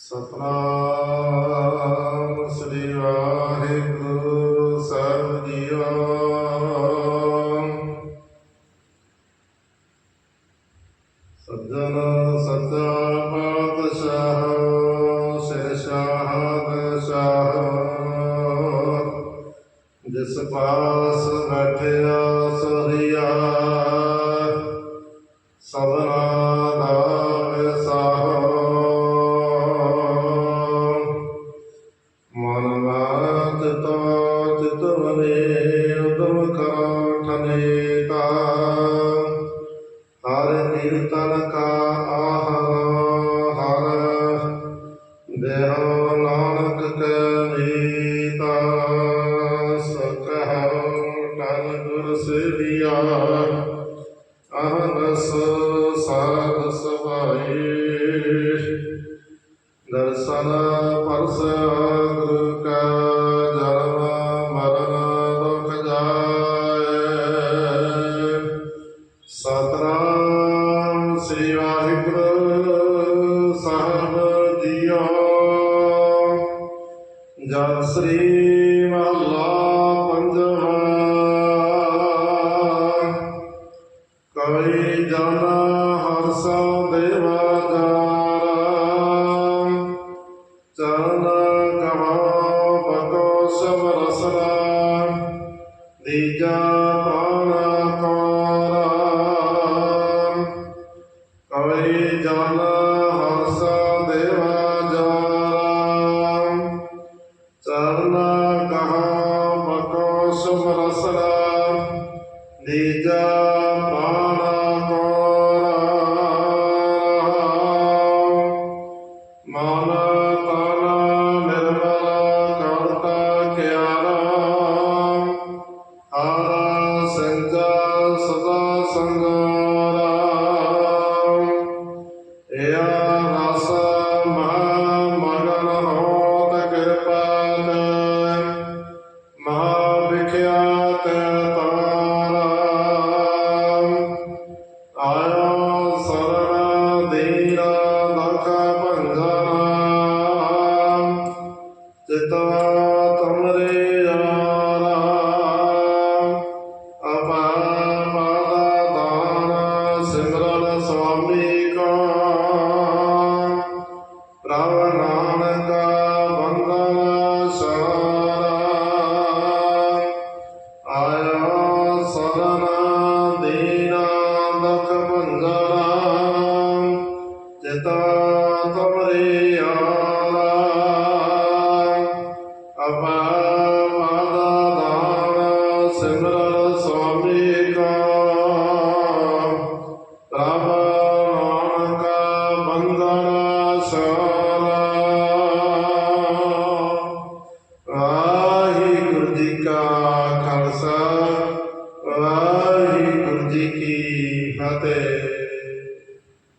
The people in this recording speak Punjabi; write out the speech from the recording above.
ਸਤਨਾਮ ਸ੍ਰੀ ਵਾਹਿਗੁਰੂ ਸਾਹਿਬ ਜੀਓ। ਸੱਜਣ ਸੱਚਾ ਪਾਤਸ਼ਾਹ ਸਹਿ ਸ਼ਾਹ। ਜਿਸ ਪਾਸ ਬੈਠਿਆ ਕਾਠਨੇ ਹਰ ਕੀਰਤਨ ਕਾ ਆਹਰ ਹਰ। ਦੇਹੋ ਨਾਨਕ ਕੈ ਮੀਤਾ, ਸਕਹ ਤਨ ਗੁਰ ਸੇਵਿਆ। ਅਹਨਸ ਸਾਧ ਸਭਾਈ ਦਰਸ਼ਨ ਪਰਸ ਜਪ ਸ੍ਰੀ ਮਹਲਾ ਪੰਜਵਾਂ। ਕਵੀ ਜਨ ਹਰਸ ਦੇਵਾ ਜਾਰਾ ਚਰਨ ਕਮੋ ਬਕੋ ਸਭ ਰਸਨਾ। ਦੀਜਾ ਪਾਣ ਬਕੋ ਸਭ ਰਸਨਾ ਦੀਜਾ ਪਾਣ ਸਦਾ ਸੰਗਾਰਾ ਲਖ ਭੰਜਨਾ ਚਿਤਾ ਤੁਮਰੇ ਆਰਾ ਆਪਾ ਪਾਦਾ ਦਾਨ ਸਿਮਰਨ ਸੁਆਮੀ ਕਾ। ਖਾਲਸਾ